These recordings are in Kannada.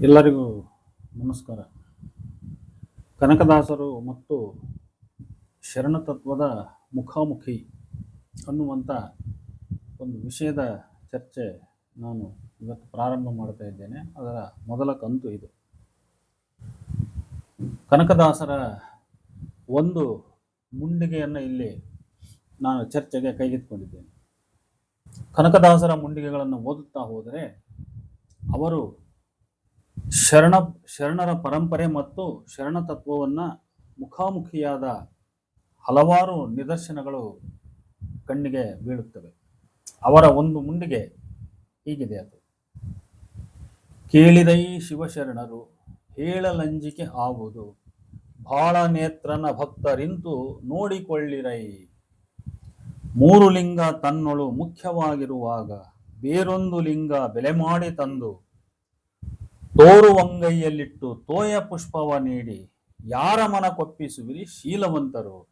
ಎಲ್ಲರಿಗೂ ನಮಸ್ಕಾರ. ಕನಕದಾಸರು ಮತ್ತು ಶರಣತತ್ವದ ಮುಖಾಮುಖಿ ಅನ್ನುವಂಥ ಒಂದು ವಿಷಯದ ಚರ್ಚೆ ನಾನು ಇವತ್ತು ಪ್ರಾರಂಭ ಮಾಡ್ತಾ ಇದ್ದೇನೆ. ಅದರ ಮೊದಲ ಕಂತು ಇದು. ಕನಕದಾಸರ ಒಂದು ಮುಂಡಿಗೆಯನ್ನು ಇಲ್ಲಿ ನಾನು ಚರ್ಚೆಗೆ ಕೈಗೆತ್ತಿಕೊಂಡಿದ್ದೇನೆ. ಕನಕದಾಸರ ಮುಂಡಿಗೆಗಳನ್ನು ಓದುತ್ತಾ ಹೋದರೆ ಅವರು ಶರಣ, ಶರಣರ ಪರಂಪರೆ ಮತ್ತು ಶರಣ ತತ್ವವನ್ನು ಮುಖಾಮುಖಿಯಾದ ಹಲವಾರು ನಿದರ್ಶನಗಳು ಕಣ್ಣಿಗೆ ಬೀಳುತ್ತವೆ. ಅವರ ಒಂದು ಮುಂಡಿಗೆ ಹೀಗಿದೆ ಅದು. ಕೇಳಿದೈ ಶಿವಶರಣರು, ಹೇಳಲಂಜಿಕೆ ಆವುದು ಬಾಳ ನೇತ್ರನ ಭಕ್ತರಿಂತು ನೋಡಿಕೊಳ್ಳಿರೈ. ಮೂರು ಲಿಂಗ ತನ್ನೊಳು ಮುಖ್ಯವಾಗಿರುವಾಗ, ಬೇರೊಂದು ಲಿಂಗ ಬೆಲೆ ಮಾಡಿ ತಂದು ತೋರುವಂಗೈಯಲ್ಲಿಟ್ಟು ತೋಯ ಪುಷ್ಪವ ನೀಡಿ ಯಾರ ಮನ ಕೊಪ್ಪಿಸುವಿರಿ ಶೀಲವಂತರು.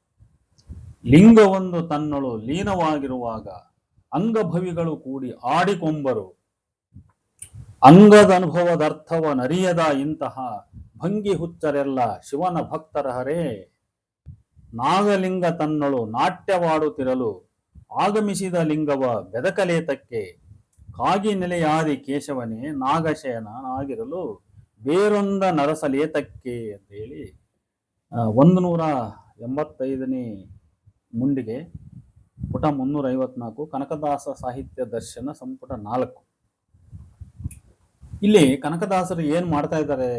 ಲಿಂಗವೊಂದು ತನ್ನಳು ಲೀನವಾಗಿರುವಾಗ ಅಂಗಭವಿಗಳು ಕೂಡಿ ಆಡಿಕೊಂಬರು. ಅಂಗದ ಅನುಭವದರ್ಥವ ನರಿಯದ ಇಂತಹ ಭಂಗಿ ಹುಚ್ಚರೆಲ್ಲ ಶಿವನ ಭಕ್ತರ ಹರೇ. ನಾಗಲಿಂಗ ತನ್ನಳು ನಾಟ್ಯವಾಡುತ್ತಿರಲು ಆಗಮಿಸಿದ ಲಿಂಗವ ಬೆದಕಲೇತಕ್ಕೆ ಕಾಗಿ ನೆಲೆಯಾದಿ ಕೇಶವನೇ ನಾಗಶಯನಾಗಿರಲು ಬೇರೊಂದ ನರಸಲೇತಕ್ಕೆ ಅಂತ ಹೇಳಿ ಒಂದು ನೂರ ಎಂಬತ್ತೈದನೇ ಮುಂಡಿಗೆ ಪುಟ ಮುನ್ನೂರ ಐವತ್ನಾಲ್ಕು ಕನಕದಾಸ ಸಾಹಿತ್ಯ ದರ್ಶನ ಸಂಪುಟ ನಾಲ್ಕು. ಇಲ್ಲಿ ಕನಕದಾಸರು ಏನು ಮಾಡ್ತಾ ಇದ್ದಾರೆ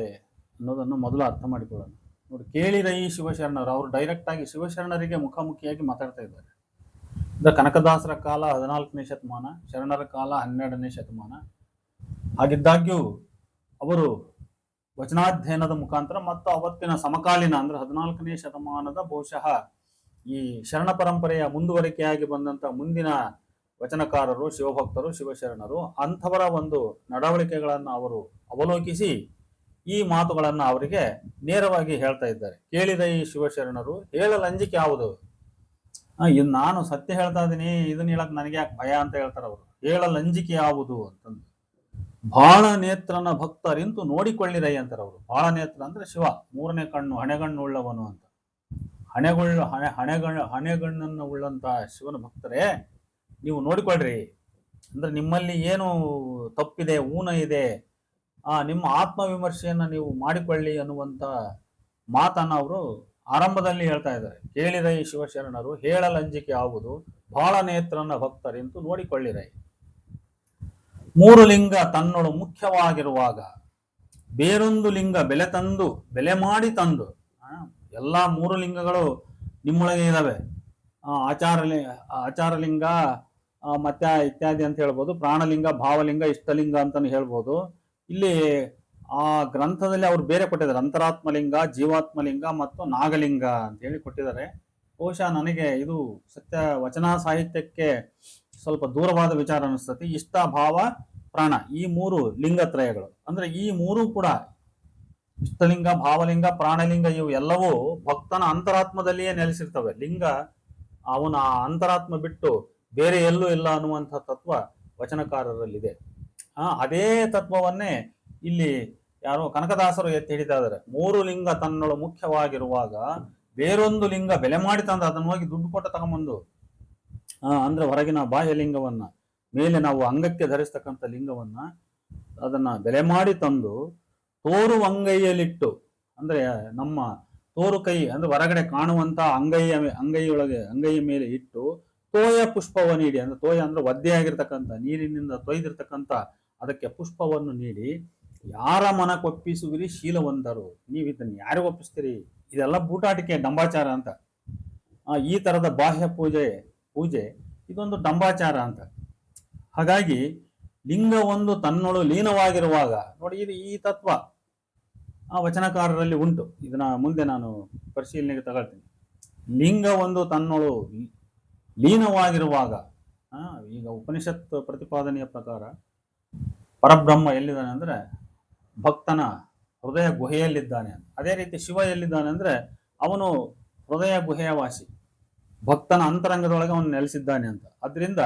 ಅನ್ನೋದನ್ನು ಮೊದಲು ಅರ್ಥ ಮಾಡಿಕೊಳ್ಳೋಣ. ನೋಡಿ ಕೇಳಿರೈ ಶಿವಶರಣರು, ಅವರು ಡೈರೆಕ್ಟ್ ಆಗಿ ಶಿವಶರಣರಿಗೆ ಮುಖಾಮುಖಿಯಾಗಿ ಮಾತಾಡ್ತಾ ಇದ್ದಾರೆ. ಕನಕದಾಸರ ಕಾಲ ಹದಿನಾಲ್ಕನೇ ಶತಮಾನ, ಶರಣರ ಕಾಲ ಹನ್ನೆರಡನೇ ಶತಮಾನ. ಹಾಗಿದ್ದಾಗ್ಯೂ ಅವರು ವಚನಾಧ್ಯಯನದ ಮುಖಾಂತರ ಮತ್ತು ಅವತ್ತಿನ ಸಮಕಾಲೀನ ಅಂದ್ರೆ ಹದಿನಾಲ್ಕನೇ ಶತಮಾನದ ಬಹುಶಃ ಈ ಶರಣ ಪರಂಪರೆಯ ಮುಂದುವರಿಕೆಯಾಗಿ ಬಂದಂತ ಮುಂದಿನ ವಚನಕಾರರು, ಶಿವಭಕ್ತರು, ಶಿವಶರಣರು, ಅಂಥವರ ಒಂದು ನಡವಳಿಕೆಗಳನ್ನು ಅವರು ಅವಲೋಕಿಸಿ ಈ ಮಾತುಗಳನ್ನು ಅವರಿಗೆ ನೇರವಾಗಿ ಹೇಳ್ತಾ ಇದ್ದಾರೆ. ಕೇಳಿದ ಈ ಶಿವಶರಣರು, ಹೇಳಲಂಜಿಕೆ ಯಾವುದು? ಇದ್ ನಾನು ಸತ್ಯ ಹೇಳ್ತಾ ಇದ್ದೀನಿ ಇದನ್ನ ಹೇಳಕ್ ನನಗೆ ಯಾಕೆ ಭಯ ಅಂತ ಹೇಳ್ತಾರೆ ಅವರು. ಹೇಳಲಂಜಿಕೆ ಯಾವುದು ಅಂತಂದು. ಬಾಳ ನೇತ್ರನ ಭಕ್ತರಿಂತು ನೋಡಿಕೊಳ್ಳಿರೈ ಅಂತಾರೆ ಅವರು. ಬಾಳ ನೇತ್ರ ಅಂದ್ರೆ ಶಿವ, ಮೂರನೇ ಕಣ್ಣು, ಹಣೆಗಣ್ಣು ಉಳ್ಳವನು ಅಂತ. ಹಣೆಗೊಳ್ಳ ಹಣೆ ಹಣೆಗಣ್ಣು ಹಣೆಗಣ್ಣನ್ನು ಉಳ್ಳಂತ ಶಿವನ ಭಕ್ತರೇ, ನೀವು ನೋಡಿಕೊಳ್ಳ್ರಿ ಅಂದ್ರೆ ನಿಮ್ಮಲ್ಲಿ ಏನು ತಪ್ಪಿದೆ, ಊನ ಇದೆ, ಆ, ನಿಮ್ಮ ಆತ್ಮವಿಮರ್ಶೆಯನ್ನ ನೀವು ಮಾಡಿಕೊಳ್ಳಿ ಅನ್ನುವಂತ ಮಾತನ್ನು ಅವರು ಆರಂಭದಲ್ಲಿ ಹೇಳ್ತಾ ಇದ್ದಾರೆ ಕೇಳಿರೈ ಶಿವಶರಣರು ಹೇಳಲಂಜಿಕೆ ಆಗುವುದು ಬಹಳ ನೇತ್ರನ ಭಕ್ತರೆಂದು ನೋಡಿಕೊಳ್ಳಿರೈ. ಮೂರು ಲಿಂಗ ತನ್ನೊಳು ಮುಖ್ಯವಾಗಿರುವಾಗ, ಬೇರೊಂದು ಲಿಂಗ ಬೆಲೆ ತಂದು, ಬೆಲೆ ಮಾಡಿ ತಂದು ಎಲ್ಲ ಮೂರು ಲಿಂಗಗಳು ನಿಮ್ಮೊಳಗೆ ಆಚಾರಲಿ ಆಚಾರ ಆಚಾರಲಿಂಗ ಮತ್ತೆ ಇತ್ಯಾದಿ ಅಂತ ಹೇಳ್ಬೋದು, ಪ್ರಾಣಲಿಂಗ, ಭಾವಲಿಂಗ, ಇಷ್ಟಲಿಂಗ ಅಂತಾನು ಹೇಳ್ಬೋದು. ಇಲ್ಲಿ ಆ ಗ್ರಂಥದಲ್ಲಿ ಅವ್ರು ಬೇರೆ ಕೊಟ್ಟಿದ್ದಾರೆ. ಅಂತರಾತ್ಮಲಿಂಗ, ಜೀವಾತ್ಮಲಿಂಗ ಮತ್ತು ನಾಗಲಿಂಗ ಅಂತ ಹೇಳಿ ಕೊಟ್ಟಿದ್ದಾರೆ. ಬಹುಶಃ ನನಗೆ ಇದು ಸತ್ಯ ವಚನ ಸಾಹಿತ್ಯಕ್ಕೆ ಸ್ವಲ್ಪ ದೂರವಾದ ವಿಚಾರ ಅನಿಸ್ತತಿ. ಇಷ್ಟ ಭಾವ ಪ್ರಾಣ ಈ ಮೂರು ಲಿಂಗತ್ರಯಗಳು ಅಂದ್ರೆ ಈ ಮೂರು ಕೂಡ ಇಷ್ಟಲಿಂಗ, ಭಾವಲಿಂಗ, ಪ್ರಾಣಲಿಂಗ ಇವು ಎಲ್ಲವೂ ಭಕ್ತನ ಅಂತರಾತ್ಮದಲ್ಲಿಯೇ ನೆಲೆಸಿರ್ತವೆ. ಲಿಂಗ ಅವನ ಆ ಅಂತರಾತ್ಮ ಬಿಟ್ಟು ಬೇರೆ ಎಲ್ಲೂ ಇಲ್ಲ ಅನ್ನುವಂಥ ತತ್ವ ವಚನಕಾರರಲ್ಲಿದೆ. ಅದೇ ತತ್ವವನ್ನೇ ಇಲ್ಲಿ ಯಾರೋ ಕನಕದಾಸರು ಎತ್ತಿ ಹಿಡಿತಾ ಮೂರು ಲಿಂಗ ತನ್ನೊಳ ಮುಖ್ಯವಾಗಿರುವಾಗ ಬೇರೊಂದು ಲಿಂಗ ಬೆಲೆ ಮಾಡಿ ತಂದು ಅದನ್ನು ಹೋಗಿ ದುಡ್ಡು ಕೊಟ್ಟು ತಗೊಂಬಂದು, ಆ, ಅಂದ್ರೆ ಹೊರಗಿನ ಬಾಹ್ಯ ಲಿಂಗವನ್ನ, ಮೇಲೆ ನಾವು ಅಂಗಕ್ಕೆ ಧರಿಸ್ತಕ್ಕಂಥ ಲಿಂಗವನ್ನ ಅದನ್ನ ಬೆಲೆ ಮಾಡಿ ತಂದು ತೋರು ಅಂಗೈಯಲ್ಲಿಟ್ಟು, ಅಂದ್ರೆ ನಮ್ಮ ತೋರು ಕೈ, ಅಂದ್ರೆ ಹೊರಗಡೆ ಕಾಣುವಂತ ಅಂಗೈಯ ಅಂಗೈಯೊಳಗೆ, ಅಂಗೈಯ ಮೇಲೆ ಇಟ್ಟು ತೋಯ ಪುಷ್ಪವ ನೀಡಿ, ಅಂದ್ರೆ ತೋಯ ಅಂದ್ರೆ ಒದ್ದೆಯಾಗಿರ್ತಕ್ಕಂಥ, ನೀರಿನಿಂದ ತೊಯ್ದಿರ್ತಕ್ಕಂಥ ಅದಕ್ಕೆ ಪುಷ್ಪವನ್ನು ನೀಡಿ ಯಾರ ಮನ ಒಪ್ಪಿಸುವಿರಿ ಶೀಲವಂತರು ನೀವು ಇದನ್ನು ಯಾರಿಗೆ ಒಪ್ಪಿಸ್ತೀರಿ? ಇದೆಲ್ಲ ಬೂಟಾಟಿಕೆ, ಡಂಬಾಚಾರ ಅಂತ. ಈ ತರದ ಬಾಹ್ಯ ಪೂಜೆ ಪೂಜೆ, ಇದೊಂದು ಡಂಬಾಚಾರ ಅಂತ. ಹಾಗಾಗಿ, ಲಿಂಗ ಒಂದು ತನ್ನೊಳು ಲೀನವಾಗಿರುವಾಗ, ನೋಡಿ ಇದು ಈ ತತ್ವ ಆ ವಚನಕಾರರಲ್ಲಿ ಉಂಟು. ಇದನ್ನ ಮುಂದೆ ನಾನು ಪರಿಶೀಲನೆಗೆ ತಗೊಳ್ತೀನಿ. ಲಿಂಗ ಒಂದು ತನ್ನೊಳು ಲೀನವಾಗಿರುವಾಗ ಈಗ ಉಪನಿಷತ್ ಪ್ರತಿಪಾದನೆಯ ಪ್ರಕಾರ ಪರಬ್ರಹ್ಮ ಎಲ್ಲಿದ್ದಾನೆ ಅಂದ್ರೆ ಭಕ್ತನ ಹೃದಯ ಗುಹೆಯಲ್ಲಿದ್ದಾನೆ ಅದೇ ರೀತಿ ಶಿವ ಎಲ್ಲಿದ್ದಾನೆ ಅಂದ್ರೆ ಅವನು ಹೃದಯ ಗುಹೆಯ ವಾಸಿ ಭಕ್ತನ ಅಂತರಂಗದೊಳಗೆ ಅವನು ನೆಲೆಸಿದ್ದಾನೆ ಅಂತ. ಅದರಿಂದ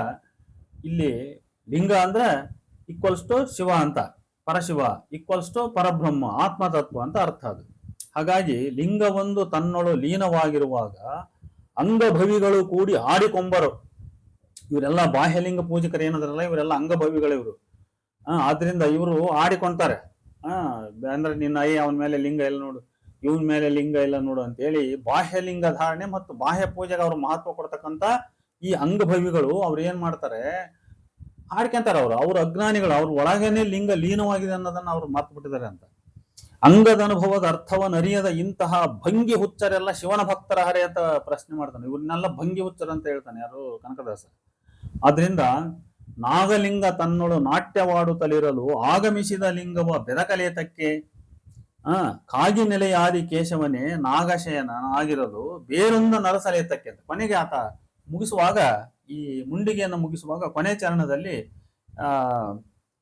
ಇಲ್ಲಿ ಲಿಂಗ ಅಂದ್ರೆ ಈಕ್ವಲ್ಸ್ ಟು ಶಿವ ಅಂತ. ಪರಶಿವ ಈಕ್ವಲ್ಸ್ ಟು ಪರಬ್ರಹ್ಮ, ಆತ್ಮತತ್ವ ಅಂತ ಅರ್ಥ ಅದು. ಹಾಗಾಗಿ ಲಿಂಗವೊಂದು ತನ್ನೊಳು ಲೀನವಾಗಿರುವಾಗ ಅಂಗಭವಿಗಳು ಕೂಡಿ ಆಡಿಕೊಂಬರು. ಇವರೆಲ್ಲ ಬಾಹ್ಯಲಿಂಗ ಪೂಜಕರು ಏನಾದ್ರಲ್ಲ, ಇವರೆಲ್ಲ ಅಂಗಭವಿಗಳು ಇವರು. ಆದ್ದರಿಂದ ಇವರು ಆಡಿಕೊಂತಾರೆ. ಆ ಅಂದ್ರೆ ನಿನ್ನ ಅಯ್ಯ ಅವನ ಮೇಲೆ ಲಿಂಗ ಇಲ್ಲ ನೋಡು. ಇವನ ಮೇಲೆ ಲಿಂಗ ಇಲ್ಲ ನೋಡು ಅಂತ ಹೇಳಿ ಬಾಹ್ಯಲಿಂಗ ಧಾರಣೆ ಮತ್ತು ಬಾಹ್ಯ ಪೂಜೆಗೆ ಅವರು ಮಹತ್ವ ಕೊಡ್ತಕ್ಕಂತ ಈ ಅಂಗಭವಿಗಳು ಅವ್ರು ಏನ್ ಮಾಡ್ತಾರೆ? ಆಡ್ಕೊಂತಾರೆ ಅವರು. ಅವ್ರ ಅಜ್ಞಾನಿಗಳು, ಅವ್ರ ಒಳಗೇನೆ ಲಿಂಗ ಲೀನವಾಗಿದೆ ಅನ್ನೋದನ್ನ ಅವ್ರು ಮಾತು ಬಿಟ್ಟಿದ್ದಾರೆ ಅಂತ. ಅಂಗದ ಅನುಭವದ ಅರ್ಥವನ್ನು ಅರಿಯದ ಇಂತಹ ಭಂಗಿ ಹುಚ್ಚರೆಲ್ಲ ಶಿವನ ಭಕ್ತರ ಹರೆ ಅಂತ ಪ್ರಶ್ನೆ ಮಾಡ್ತಾನೆ. ಇವ್ರನ್ನೆಲ್ಲ ಭಂಗಿ ಹುಚ್ಚರ ಅಂತ ಹೇಳ್ತಾನೆ ಯಾರು? ಕನಕದಾಸ. ಆದ್ರಿಂದ ನಾಗಲಿಂಗ ತನ್ನೊಳು ನಾಟ್ಯವಾಡುತ್ತಲಿರಲು ಆಗಮಿಸಿದ ಲಿಂಗವ ಬೆದಕಲೇತಕ್ಕೆ. ಆ ಕಾಗಿ ನೆಲೆಯಾದಿ ಕೇಶವನೇ ನಾಗಶಯನ ಆಗಿರಲು ಬೇರೊಂದು ನರಸಲೇತಕ್ಕೆ. ಅಂತ ಕೊನೆಗೆ ಆತ ಮುಗಿಸುವಾಗ, ಈ ಮುಂಡಿಗೆಯನ್ನು ಮುಗಿಸುವಾಗ ಕೊನೆ ಚರಣದಲ್ಲಿ, ಆ,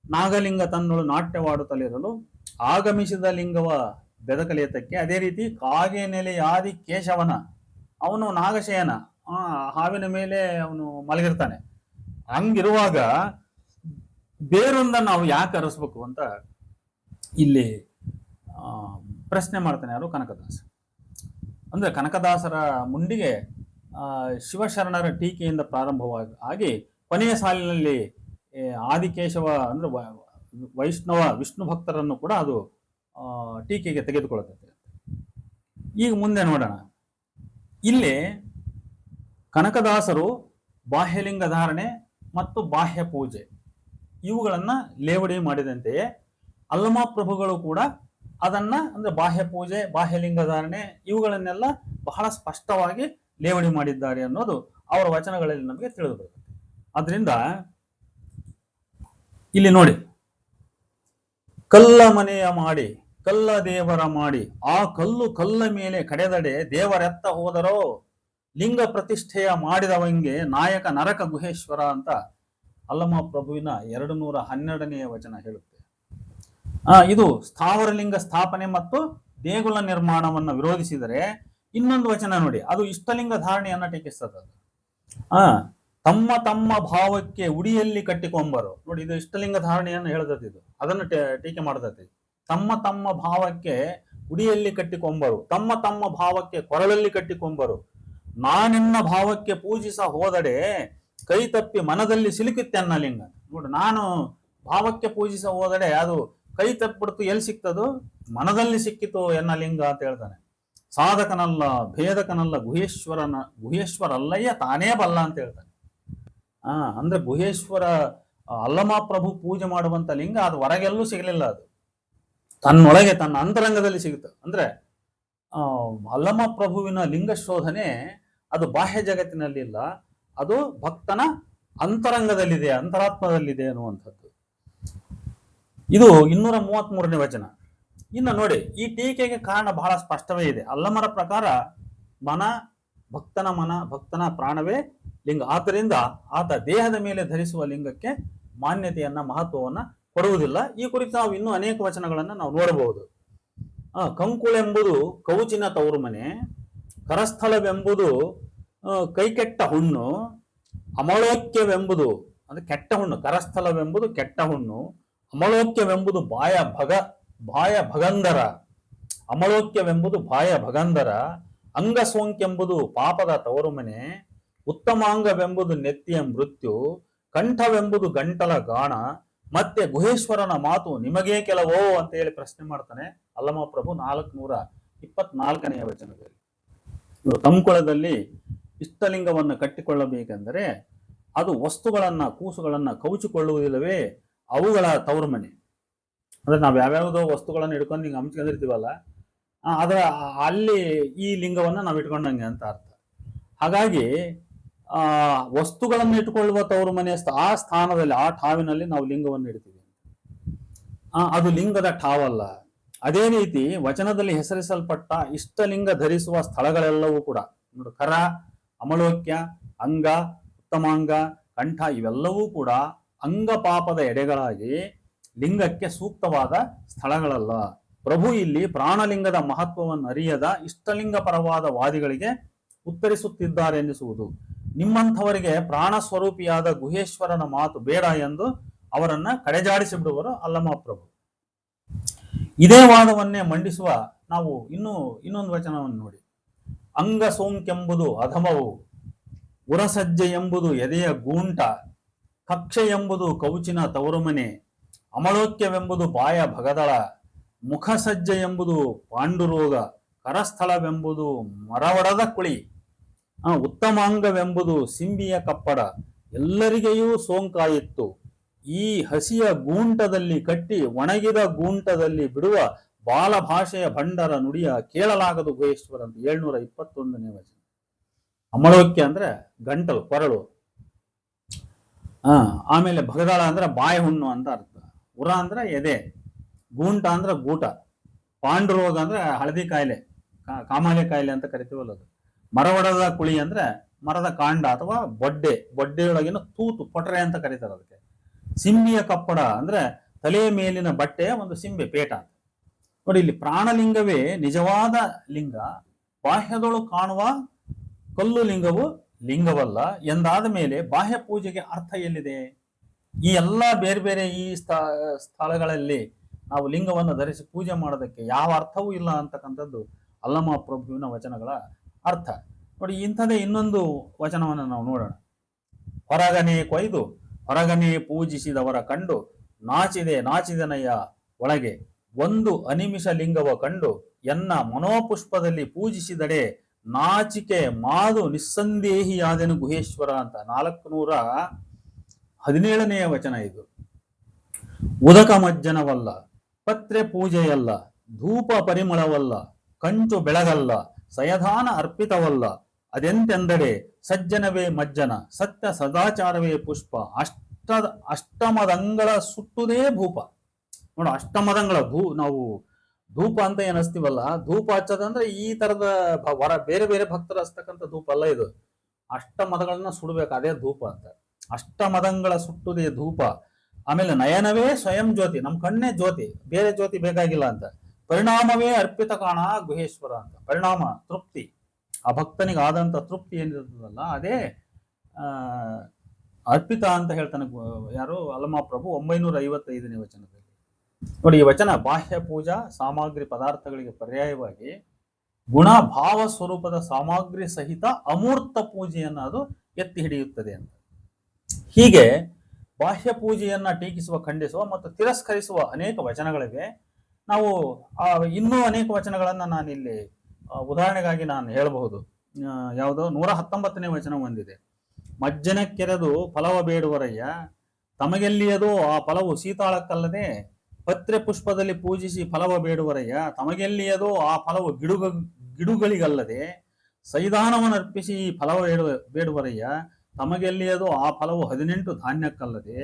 ನಾಗಲಿಂಗ ತನ್ನೊಳು ನಾಟ್ಯವಾಡುತ್ತಲಿರಲು ಆಗಮಿಸಿದ ಲಿಂಗವ ಬೆದಕಲೇತಕ್ಕೆ. ಅದೇ ರೀತಿ ಕಾಗೆ ನೆಲೆಯಾದಿ ಕೇಶವನ, ಅವನು ನಾಗಶಯನ, ಆ, ಹಾವಿನ ಮೇಲೆ ಅವನು ಮಲಗಿರ್ತಾನೆ. ಹಂಗಿರುವಾಗ ಬೇರೊಂದ ನಾವು ಯಾಕೆ ಅರಸ್ಬೇಕು ಅಂತ ಇಲ್ಲಿ ಪ್ರಶ್ನೆ ಮಾಡ್ತಾನೆ ಯಾರು? ಕನಕದಾಸ. ಅಂದ್ರೆ ಕನಕದಾಸರ ಮುಂಡಿಗೆ ಶಿವಶರಣರ ಟೀಕೆಯಿಂದ ಪ್ರಾರಂಭವಾಗಿ ಆಗಿ ಕೊನೆಯ ಸಾಲಿನಲ್ಲಿ ಆದಿಕೇಶವ ಅಂದ್ರೆ ವೈಷ್ಣವ, ವಿಷ್ಣು ಭಕ್ತರನ್ನು ಕೂಡ ಅದು ಟೀಕೆಗೆ ತೆಗೆದುಕೊಳ್ಳುತ್ತೆ. ಈಗ ಮುಂದೆ ನೋಡೋಣ. ಇಲ್ಲಿ ಕನಕದಾಸರು ಬಾಹ್ಯಲಿಂಗ ಧಾರಣೆ ಮತ್ತು ಬಾಹ್ಯ ಪೂಜೆ. ಇವುಗಳನ್ನು ಲೇವಡಿ ಮಾಡಿದಂತೆಯೇ ಅಲ್ಲಮ ಪ್ರಭುಗಳು ಕೂಡ ಅದನ್ನ ಅಂದ್ರೆ ಬಾಹ್ಯ ಪೂಜೆ ಬಾಹ್ಯಲಿಂಗ ಧಾರಣೆ ಇವುಗಳನ್ನೆಲ್ಲ ಬಹಳ ಸ್ಪಷ್ಟವಾಗಿ ಲೇವಡಿ ಮಾಡಿದ್ದಾರೆ ಅನ್ನೋದು ಅವರ ವಚನಗಳಲ್ಲಿ ನಮಗೆ ತಿಳಿದು ಬರುತ್ತೆ. ಅದರಿಂದ ಇಲ್ಲಿ ನೋಡಿ. ಕಲ್ಲ ಮನೆಯ ಮಾಡಿ, ಕಲ್ಲ ದೇವರ ಮಾಡಿ, ಆ ಕಲ್ಲು ಕಲ್ಲ ಮೇಲೆ ಕಡೆದಡೆ ದೇವರೆತ್ತ ಹೋದರೋ ಲಿಂಗ ಪ್ರತಿಷ್ಠೆಯ ಮಾಡಿದವಂಗೆ ನಾಯಕ ನರಕ ಗುಹೇಶ್ವರ ಅಂತ ಅಲ್ಲಮ ಪ್ರಭುವಿನ ಎರಡು ನೂರ ಹನ್ನೆರಡನೆಯ ವಚನ ಹೇಳುತ್ತೆ. ಆ, ಇದು ಸ್ಥಾವರಲಿಂಗ ಸ್ಥಾಪನೆ ಮತ್ತು ದೇಗುಲ ನಿರ್ಮಾಣವನ್ನು ವಿರೋಧಿಸಿದರೆ ಇನ್ನೊಂದು ವಚನ ನೋಡಿ, ಅದು ಇಷ್ಟಲಿಂಗ ಧಾರಣೆಯನ್ನು ಟೀಕಿಸ್ತದ ಆ, ತಮ್ಮ ತಮ್ಮ ಭಾವಕ್ಕೆ ಉಡಿಯಲ್ಲಿ ಕಟ್ಟಿಕೊಂಬರು. ನೋಡಿ, ಇದು ಇಷ್ಟಲಿಂಗ ಧಾರಣೆಯನ್ನು ಹೇಳ್ತದೆ ಇದು. ಅದನ್ನು ಟೀಕೆ ಮಾಡ್ತದೆ ತಮ್ಮ ತಮ್ಮ ಭಾವಕ್ಕೆ ಉಡಿಯಲ್ಲಿ ಕಟ್ಟಿಕೊಂಬರು. ತಮ್ಮ ತಮ್ಮ ಭಾವಕ್ಕೆ ಕೊರಳಲ್ಲಿ ಕಟ್ಟಿಕೊಂಬರು. ನಾನೆನ್ನ ಭಾವಕ್ಕೆ ಪೂಜಿಸ ಹೋದಡೆ ಕೈ ತಪ್ಪಿ ಮನದಲ್ಲಿ ಸಿಲುಕಿತ್ತೆನ್ನ ಲಿಂಗ. ನೋಡು, ನಾನು ಭಾವಕ್ಕೆ ಪೂಜಿಸ ಹೋದಡೆ, ಅದು ಕೈ ತಪ್ಪಿಬಿಡ್ತು, ಎಲ್ಲಿ ಸಿಕ್ತದು? ಮನದಲ್ಲಿ ಸಿಕ್ಕಿತು ಎನ್ನ ಲಿಂಗ ಅಂತ ಹೇಳ್ತಾನೆ. ಸಾಧಕನಲ್ಲ, ಭೇದಕನಲ್ಲ, ಗುಹೇಶ್ವರನ, ಗುಹೇಶ್ವರಲ್ಲಯ್ಯ ತಾನೇ ಬಲ್ಲ ಅಂತ ಹೇಳ್ತಾನೆ. ಆ, ಅಂದ್ರೆ ಗುಹೇಶ್ವರ ಅಲ್ಲಮ ಪ್ರಭು ಪೂಜೆ ಮಾಡುವಂತ ಲಿಂಗ ಅದು ಹೊರಗೆಲ್ಲೂ ಸಿಗಲಿಲ್ಲ ಅದು. ತನ್ನೊಳಗೆ, ತನ್ನ ಅಂತರಂಗದಲ್ಲಿ ಸಿಗುತ್ತೆ. ಅಂದ್ರೆ ಅಲ್ಲಮ ಪ್ರಭುವಿನ ಲಿಂಗ ಶೋಧನೆ ಅದು ಬಾಹ್ಯ ಜಗತ್ತಿನಲ್ಲಿ ಇಲ್ಲ. ಅದು ಭಕ್ತನ ಅಂತರಂಗದಲ್ಲಿದೆ, ಅಂತರಾತ್ಮದಲ್ಲಿದೆ ಅನ್ನುವಂಥದ್ದು. ಇದು ಇನ್ನೂರ ಮೂವತ್ತ್ ಮೂರನೇ ವಚನ. ಇನ್ನು ನೋಡಿ, ಈ ಟೀಕೆಗೆ ಕಾರಣ ಬಹಳ ಸ್ಪಷ್ಟವೇ ಇದೆ. ಅಲ್ಲಮರ ಪ್ರಕಾರ ಮನ, ಭಕ್ತನ ಮನ, ಭಕ್ತನ ಪ್ರಾಣವೇ ಲಿಂಗ. ಆದ್ದರಿಂದ ಆತ ದೇಹದ ಮೇಲೆ ಧರಿಸುವ ಲಿಂಗಕ್ಕೆ ಮಾನ್ಯತೆಯನ್ನ, ಮಹತ್ವವನ್ನ ಕೊಡುವುದಿಲ್ಲ. ಈ ಕುರಿತು ನಾವು ಇನ್ನೂ ಅನೇಕ ವಚನಗಳನ್ನು ನಾವು ನೋಡಬಹುದು. ಕಂಕುಳೆಂಬುದು ಕೌಚಿನ ತವರು ಮನೆ ಕರಸ್ಥಲವೆಂಬುದು ಕೈ ಕೈಕೆಟ್ಟ ಹುಣ್ಣು, ಅಮಳೋಕ್ಯವೆಂಬುದು, ಅಂದರೆ ಕೆಟ್ಟ ಹುಣ್ಣು ಕರಸ್ಥಲವೆಂಬುದು ಕೆಟ್ಟ ಹುಣ್ಣು, ಅಮಳೋಕ್ಯವೆಂಬುದು ಬಾಯ ಭಗ, ಬಾಯ ಭಗಂಧರ, ಅಮಳೋಕ್ಯವೆಂಬುದು ಬಾಯ ಭಗಂಧರ, ಅಂಗಸೋಂಕೆಂಬುದು ಪಾಪದ ತವರುಮನೆ ಉತ್ತಮಾಂಗವೆಂಬುದು ನೆತ್ತಿಯ ಮೃತ್ಯು, ಕಂಠವೆಂಬುದು ಗಂಟಲ ಗಾಣ ಮತ್ತೆ ಗುಹೇಶ್ವರನ ಮಾತು ನಿಮಗೇ ಕೆಲವೋ ಅಂತ ಹೇಳಿ ಪ್ರಶ್ನೆ ಮಾಡ್ತಾನೆ ಅಲ್ಲಮ ಪ್ರಭು ನಾಲ್ಕುನೂರ ಇಪ್ಪತ್ನಾಲ್ಕನೆಯ ವಚನದಲ್ಲಿ. ತಂಕುಳದಲ್ಲಿ ಇಷ್ಟಲಿಂಗವನ್ನು ಕಟ್ಟಿಕೊಳ್ಳಬೇಕೆಂದರೆ ಅದು ವಸ್ತುಗಳನ್ನ, ಕೂಸುಗಳನ್ನ ಕವಚಿಕೊಳ್ಳುವುದಿಲ್ಲವೇ? ಅವುಗಳ ತವರು ಮನೆ ಅಂದ್ರೆ ನಾವು ಯಾವ್ಯಾವುದೋ ವಸ್ತುಗಳನ್ನು ಇಟ್ಕೊಂಡು ಹಿಂಗೆ ಹಂಚ್ಕೊಂಡಿರ್ತೀವಲ್ಲ ಅದರ, ಅಲ್ಲಿ ಈ ಲಿಂಗವನ್ನು ನಾವು ಇಟ್ಕೊಂಡಂಗೆ ಅಂತ ಅರ್ಥ. ಹಾಗಾಗಿ ಆ ವಸ್ತುಗಳನ್ನು ಇಟ್ಟುಕೊಳ್ಳುವ ತವರು ಮನೆಯ ಆ ಸ್ಥಾನದಲ್ಲಿ ಆ ಠಾವಿನಲ್ಲಿ ನಾವು ಲಿಂಗವನ್ನು ಇಡ್ತೀವಿ. ಆ, ಅದು ಲಿಂಗದ ಠಾವಲ್ಲ. ಅದೇ ರೀತಿ ವಚನದಲ್ಲಿ ಹೆಸರಿಸಲ್ಪಟ್ಟ ಇಷ್ಟಲಿಂಗ ಧರಿಸುವ ಸ್ಥಳಗಳೆಲ್ಲವೂ ಕೂಡ ನೋಡು ಕರ ಅಮಲೋಕ್ಯ ಅಂಗ ಉತ್ತಮಾಂಗ ಕಂಠ ಇವೆಲ್ಲವೂ ಕೂಡ ಅಂಗ ಪಾಪದ ಎಡೆಗಳಾಗಿ ಲಿಂಗಕ್ಕೆ ಸೂಕ್ತವಾದ ಸ್ಥಳಗಳಲ್ಲ. ಪ್ರಭು ಇಲ್ಲಿ ಪ್ರಾಣಲಿಂಗದ ಮಹತ್ವವನ್ನು ಅರಿಯದ ಇಷ್ಟಲಿಂಗ ಪರವಾದ ವಾದಿಗಳಿಗೆ ಉತ್ತರಿಸುತ್ತಿದ್ದಾರೆ ಎನ್ನಿಸುವುದು. ನಿಮ್ಮಂಥವರಿಗೆ ಪ್ರಾಣ ಸ್ವರೂಪಿಯಾದ ಗುಹೇಶ್ವರನ ಮಾತು ಬೇಡ ಎಂದು ಅವರನ್ನ ಕಡೆಜಾಡಿಸಿ ಬಿಡುವರು ಅಲ್ಲಮ ಪ್ರಭು. ಇದೇ ವಾದವನ್ನೇ ಮಂಡಿಸುವ ನಾವು ಇನ್ನೂ ಇನ್ನೊಂದು ವಚನವನ್ನು ನೋಡಿ. ಅಂಗ ಸೋಂಕೆಂಬುದು ಅಧಮವು, ಉರಸಜ್ಜೆ ಎಂಬುದು ಎದೆಯ ಗೂಂಟ, ಕಕ್ಷೆ ಎಂಬುದು ಕೌಚಿನ ತವರುಮನೆ, ಅಮಲೋಕ್ಯವೆಂಬುದು ಬಾಯ ಭಗದಳ, ಮುಖಸಜ್ಜೆ ಎಂಬುದು ಪಾಂಡುರೋಗ, ಕರಸ್ಥಳವೆಂಬುದು ಮರವಡದ ಕುಳಿ. ಆ, ಉತ್ತಮಾಂಗವೆಂಬುದು ಸಿಂಬಿಯ ಕಪ್ಪಡ. ಎಲ್ಲರಿಗೆಯೂ ಸೋಂಕಾಯಿತ್ತು. ಈ ಹಸಿಯ ಗೂಂಟದಲ್ಲಿ ಕಟ್ಟಿ ಒಣಗಿದ ಗೂಂಟದಲ್ಲಿ ಬಿಡುವ ಬಾಲ ಭಾಷೆಯ ಭಂಡರ ನುಡಿಯ ಕೇಳಲಾಗದು ಗುಹೇಶ್ವರ ಅಂತ ಏಳ್ನೂರ ಇಪ್ಪತ್ತೊಂದನೇ ವಚನ. ಅಮಳೋಕ್ಯ ಅಂದ್ರೆ ಗಂಟಲು ಕೊರಳು. ಆ ಆಮೇಲೆ ಭಗದಾಳ ಅಂದ್ರೆ ಬಾಯಿ ಹುಣ್ಣು ಅಂತ ಅರ್ಥ. ಉರ ಅಂದ್ರೆ ಎದೆ. ಗೂಂಟ ಅಂದ್ರೆ ಗೂಟ. ಪಾಂಡುರೋಗ ಅಂದ್ರೆ ಹಳದಿ ಕಾಯಿಲೆ. ಕಾಮಾಲೆ ಕಾಯಿಲೆ ಅಂತ ಕರಿತೀವಲ್ಲ ಅದು. ಮರವಡದ ಕುಳಿ ಅಂದ್ರೆ ಮರದ ಕಾಂಡ ಅಥವಾ ಬೊಡ್ಡೆ, ಬೊಡ್ಡೆಯೊಳಗಿನ ತೂತು ಪೊಟರೆ ಅಂತ ಕರೀತಾರೆ ಅದಕ್ಕೆ. ಸಿಂಬಿಯ ಕಪ್ಪಡ ಅಂದ್ರೆ ತಲೆಯ ಮೇಲಿನ ಬಟ್ಟೆ ಒಂದು ಸಿಂಬೆ, ಪೇಟ ನೋಡಿ, ಇಲ್ಲಿ ಪ್ರಾಣಲಿಂಗವೇ ನಿಜವಾದ ಲಿಂಗ. ಬಾಹ್ಯದೊಳು ಕಾಣುವ ಕಲ್ಲು ಲಿಂಗವು ಲಿಂಗವಲ್ಲ. ಎಂದಾದ ಮೇಲೆ ಬಾಹ್ಯ ಪೂಜೆಗೆ ಅರ್ಥ ಎಲ್ಲಿದೆ? ಈ ಎಲ್ಲ ಬೇರೆ ಬೇರೆ ಈ ಸ್ಥ- ಸ್ಥಳಗಳಲ್ಲಿ ನಾವು ಲಿಂಗವನ್ನು ಧರಿಸಿ ಪೂಜೆ ಮಾಡೋದಕ್ಕೆ ಯಾವ ಅರ್ಥವೂ ಇಲ್ಲ ಅಂತಕ್ಕಂಥದ್ದು ಅಲ್ಲಮ ಪ್ರಭುವಿನ ವಚನಗಳ ಅರ್ಥ. ನೋಡಿ, ಇಂಥದೇ ಇನ್ನೊಂದು ವಚನವನ್ನು ನಾವು ನೋಡೋಣ. ಹೊರಗನೆ ಕೊಯ್ದು, ಹೊರಗನೆ ಪೂಜಿಸಿದವರ ಕಂಡು, ನಾಚಿದೆ, ನಾಚಿದನಯ್ಯ ಒಳಗೆ ಒಂದು ಅನಿಮಿಷ ಲಿಂಗವ ಕಂಡು, ಎನ್ನ ಮನೋಪುಷ್ಪದಲ್ಲಿ ಪೂಜಿಸಿದಡೆ ನಾಚಿಕೆ ಮಾದು ನಿಸ್ಸಂದೇಹಿಯಾದನು ಗುಹೇಶ್ವರ ಅಂತ. ನಾಲ್ಕು ನೂರ ಹದಿನೇಳನೆಯ ವಚನ ಇದು. ಉದಕ ಮಜ್ಜನವಲ್ಲ, ಪತ್ರೆ ಪೂಜೆಯಲ್ಲ, ಧೂಪ ಪರಿಮಳವಲ್ಲ, ಕಂಚು ಬೆಳಗಲ್ಲ ಸಯಧಾನ ಅರ್ಪಿತವಲ್ಲ. ಅದೆಂತೆಂದಡೆ ಸಜ್ಜನವೇ ಮಜ್ಜನ, ಸತ್ಯ ಸದಾಚಾರವೇ ಪುಷ್ಪ, ಅಷ್ಟ ಅಷ್ಟಮದಂಗಳ ಸುಟ್ಟುದೇ ಭೂಪ ನೋಡು, ಅಷ್ಟಮದಂಗಳ ಭೂ, ನಾವು ಧೂಪ ಅಂತ ಏನು ಹಚ್ತೀವಲ್ಲ ಧೂಪ ಹಚ್ಚೋದಂದ್ರೆ ಈ ತರದ ವರ, ಬೇರೆ ಬೇರೆ ಭಕ್ತರು ಹಚ್ತಕ್ಕಂಥ ಧೂಪ ಅಲ್ಲ ಇದು. ಅಷ್ಟಮದಗಳನ್ನ ಸುಡ್ಬೇಕು, ಅದೇ ಧೂಪ ಅಂತ. ಅಷ್ಟಮದಂಗಳ ಸುಟ್ಟುದೇ ಧೂಪ. ಆಮೇಲೆ ನಯನವೇ ಸ್ವಯಂ ಜ್ಯೋತಿ ನಮ್ಮ ಕಣ್ಣೇ ಜ್ಯೋತಿ, ಬೇರೆ ಜ್ಯೋತಿ ಬೇಕಾಗಿಲ್ಲ ಅಂತ. ಪರಿಣಾಮವೇ ಅರ್ಪಿತ ಕಾಣ ಗುಹೇಶ್ವರ ಅಂತ. ಪರಿಣಾಮ, ತೃಪ್ತಿ. ಆ ಭಕ್ತನಿಗೆ ಆದಂತ ತೃಪ್ತಿ ಏನಿರ್ತದಲ್ಲ ಅದೇ ಅರ್ಪಿತ ಅಂತ ಹೇಳ್ತಾನೆ ಯಾರು? ಪ್ರಭು ಒಂಬೈನೂರ ಐವತ್ತೈದನೇ ವಚನದಲ್ಲಿ. ನೋಡಿ, ಈ ವಚನ ಬಾಹ್ಯ ಪೂಜಾ, ಸಾಮಗ್ರಿ ಪದಾರ್ಥಗಳಿಗೆ ಪರ್ಯಾಯವಾಗಿ ಗುಣ ಭಾವ ಸ್ವರೂಪದ ಸಾಮಗ್ರಿ ಸಹಿತ ಅಮೂರ್ತ ಪೂಜೆಯನ್ನು ಅದು ಎತ್ತಿ ಹಿಡಿಯುತ್ತದೆ ಅಂತ. ಹೀಗೆ ಬಾಹ್ಯ ಪೂಜೆಯನ್ನ ಟೀಕಿಸುವ, ಖಂಡಿಸುವ ಮತ್ತು ತಿರಸ್ಕರಿಸುವ ಅನೇಕ ವಚನಗಳಿವೆ. ನಾವು ಇನ್ನೂ ಅನೇಕ ವಚನಗಳನ್ನು ನಾನಿಲ್ಲಿ ಉದಾಹರಣೆಗಾಗಿ ನಾನು ಹೇಳಬಹುದು. ಯಾವುದೋ ನೂರ ಹತ್ತೊಂಬತ್ತನೇ ವಚನ ಹೊಂದಿದೆ ಮಜ್ಜನ ಕೆರೆದು ಫಲವ ಬೇಡುವರಯ್ಯ, ತಮಗೆಲ್ಲಿಯದೋ ಆ ಫಲವು ಸೀತಾಳಕ್ಕಲ್ಲದೆ ಪತ್ರೆ ಪುಷ್ಪದಲ್ಲಿ ಪೂಜಿಸಿ ಫಲವ ಬೇಡುವರಯ್ಯ, ತಮಗೆಲ್ಲಿಯದೋ ಆ ಫಲವು ಗಿಡುಗ, ಗಿಡುಗಳಿಗಲ್ಲದೆ ಸೈದಾನವನ್ನರ್ಪಿಸಿ ಈ ಫಲವ ಬೇಡುವ, ಬೇಡುವರಯ್ಯ, ತಮಗೆಲ್ಲಿಯದೋ ಆ ಫಲವು ಹದಿನೆಂಟು ಧಾನ್ಯಕ್ಕಲ್ಲದೆ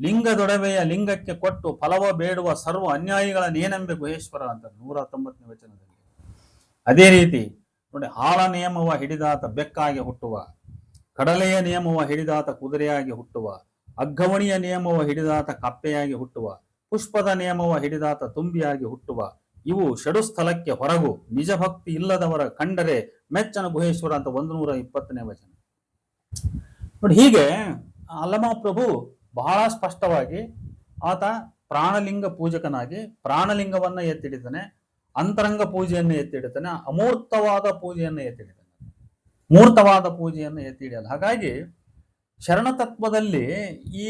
ಲಿಂಗದೊಡವೆಯ ಲಿಂಗಕ್ಕೆ ಕೊಟ್ಟು ಫಲವ ಬೇಡುವ ಸರ್ವ ಅನ್ಯಾಯಿಗಳ ನೇನೆಂಬೆ ಗುಹೇಶ್ವರ ಅಂತ ನೂರ ಹತ್ತೊಂಬತ್ತನೇ ವಚನದಲ್ಲಿ. ಅದೇ ರೀತಿ ನೋಡಿ ಆಳ ನಿಯಮವ ಹಿಡಿದಾತ ಬೆಕ್ಕಾಗಿ ಹುಟ್ಟುವ, ಕಡಲೆಯ ನಿಯಮವ ಹಿಡಿದಾತ ಕುದುರೆಯಾಗಿ ಹುಟ್ಟುವ, ಅಗ್ಗವಣಿಯ ನಿಯಮವ ಹಿಡಿದಾತ ಕಪ್ಪೆಯಾಗಿ ಹುಟ್ಟುವ, ಪುಷ್ಪದ ನಿಯಮವ ಹಿಡಿದಾತ ತುಂಬಿಯಾಗಿ ಹುಟ್ಟುವ, ಇವು ಷಡುಸ್ಥಲಕ್ಕೆ ಹೊರಗು ನಿಜ ಭಕ್ತಿ ಇಲ್ಲದವರ ಕಂಡರೆ ಮೆಚ್ಚನ ಗುಹೇಶ್ವರ ಅಂತ ಒಂದು ನೂರ ಇಪ್ಪತ್ತನೇ ವಚನ. ನೋಡಿ, ಹೀಗೆ ಅಲ್ಲಮ ಪ್ರಭು ಬಹಳ ಸ್ಪಷ್ಟವಾಗಿ ಆತ ಪ್ರಾಣಲಿಂಗ ಪೂಜಕನಾಗಿ ಪ್ರಾಣಲಿಂಗವನ್ನು ಎತ್ತಿಡಿತಾನೆ ಅಂತರಂಗ ಪೂಜೆಯನ್ನು ಎತ್ತಿಡಿತಾನೆ ಅಮೂರ್ತವಾದ ಪೂಜೆಯನ್ನು ಎತ್ತಿಡಿತಾನೆ ಮೂರ್ತವಾದ ಪೂಜೆಯನ್ನು ಎತ್ತಿಡಿಯಲ್ಲ. ಹಾಗಾಗಿ ಶರಣತತ್ವದಲ್ಲಿ ಈ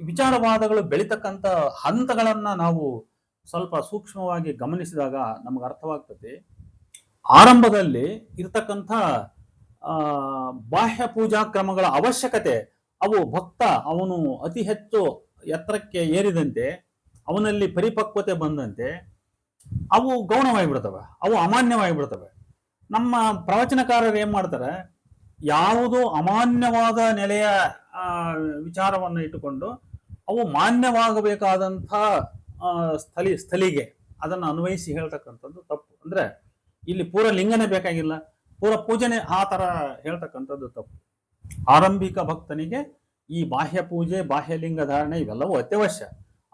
ವಿಚಾರವಾದಗಳು ಬೆಳಿತಕ್ಕಂಥ ಹಂತಗಳನ್ನು ನಾವು ಸ್ವಲ್ಪ ಸೂಕ್ಷ್ಮವಾಗಿ ಗಮನಿಸಿದಾಗ ನಮಗೆ ಅರ್ಥವಾಗ್ತದೆ. ಆರಂಭದಲ್ಲಿ ಇರತಕ್ಕಂಥ ಬಾಹ್ಯ ಪೂಜಾ ಕ್ರಮಗಳ ಅವಶ್ಯಕತೆ ಅವು ಭಕ್ತ, ಅವನು ಅತಿ ಹೆಚ್ಚು ಎತ್ತರಕ್ಕೆ ಏರಿದಂತೆ, ಅವನಲ್ಲಿ ಪರಿಪಕ್ವತೆ ಬಂದಂತೆ, ಅವು ಗೌಣವಾಗಿಬಿಡ್ತವೆ, ಅವು ಅಮಾನ್ಯವಾಗಿಬಿಡ್ತವೆ. ನಮ್ಮ ಪ್ರವಚನಕಾರರು ಏನು ಮಾಡ್ತಾರೆ, ಯಾವುದು ಅಮಾನ್ಯವಾದ ನೆಲೆಯ ವಿಚಾರವನ್ನು ಇಟ್ಟುಕೊಂಡು, ಅವು ಮಾನ್ಯವಾಗಬೇಕಾದಂಥ ಸ್ಥಳಿ, ಸ್ಥಳಿಗೆ ಅದನ್ನು ಅನ್ವಯಿಸಿ ಹೇಳ್ತಕ್ಕಂಥದ್ದು ತಪ್ಪು. ಅಂದ್ರೆ, ಇಲ್ಲಿ ಪೂರ ಲಿಂಗನೇ ಬೇಕಾಗಿಲ್ಲ ಪೂರ ಪೂಜನೆ ಆ ಥರ ಹೇಳ್ತಕ್ಕಂಥದ್ದು ತಪ್ಪು. ಆರಂಭಿಕ ಭಕ್ತನಿಗೆ ಈ ಬಾಹ್ಯ ಪೂಜೆ, ಬಾಹ್ಯ ಲಿಂಗ ಧಾರಣೆ ಇವೆಲ್ಲವೂ ಅತ್ಯವಶ್ಯ.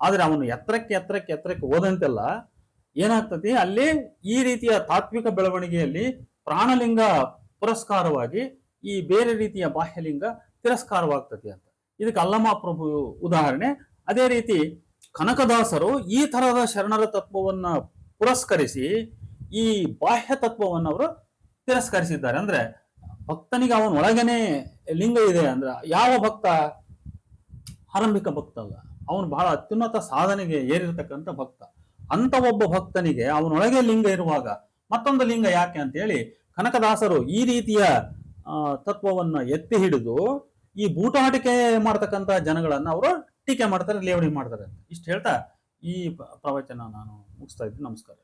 ಆದರೆ ಅವನು ಎತ್ತರಕ್ಕೆ ಎತ್ತರಕ್ಕೆ ಎತ್ತರಕ್ಕೆ ಹೋದಂತೆಲ್ಲ ಏನಾಗ್ತದೆ? ಅಲ್ಲಿ ಈ ರೀತಿಯ ತಾತ್ವಿಕ ಬೆಳವಣಿಗೆಯಲ್ಲಿ ಪ್ರಾಣಲಿಂಗ ಪುರಸ್ಕಾರವಾಗಿ ಈ ಬೇರೆ ರೀತಿಯ ಬಾಹ್ಯಲಿಂಗ ತಿರಸ್ಕಾರವಾಗ್ತದೆ ಅಂತ. ಇದಕ್ಕೆ ಅಲ್ಲಮ ಪ್ರಭು ಉದಾಹರಣೆ. ಅದೇ ರೀತಿ ಕನಕದಾಸರು ಈ ತರಹದ ಶರಣರ ತತ್ವವನ್ನ ಪುರಸ್ಕರಿಸಿ ಈ ಬಾಹ್ಯ ತತ್ವವನ್ನು ಅವರು ತಿರಸ್ಕರಿಸಿದ್ದಾರೆ. ಅಂದ್ರೆ ಭಕ್ತನಿಗೆ ಅವನ ಒಳಗನೆ ಲಿಂಗ ಇದೆ ಅಂದ್ರೆ ಯಾವ ಭಕ್ತ ಆರಂಭಿಕ ಭಕ್ತ ಅಲ್ಲ. ಅವನು ಬಹಳ ಅತ್ಯುನ್ನತ ಸಾಧನೆಗೆ ಏರಿರ್ತಕ್ಕಂಥ ಭಕ್ತ. ಅಂತ ಒಬ್ಬ ಭಕ್ತನಿಗೆ ಅವನೊಳಗೆ ಲಿಂಗ ಇರುವಾಗ ಮತ್ತೊಂದು ಲಿಂಗ ಯಾಕೆ ಅಂತ ಹೇಳಿ ಕನಕದಾಸರು ಈ ರೀತಿಯ ತತ್ವವನ್ನು ಎತ್ತಿ ಹಿಡಿದು ಈ ಬೂಟಾಟಿಕೆ ಮಾಡ್ತಕ್ಕಂಥ ಜನಗಳನ್ನು ಅವರು ಟೀಕೆ ಮಾಡ್ತಾರೆ, ಲೇವಡಿ ಮಾಡ್ತಾರೆ ಇಷ್ಟು ಹೇಳ್ತಾ ಈ ಪ್ರವಚನ ನಾನು ಮುಗಿಸ್ತಾ ಇದ್ದೀನಿ. ನಮಸ್ಕಾರ.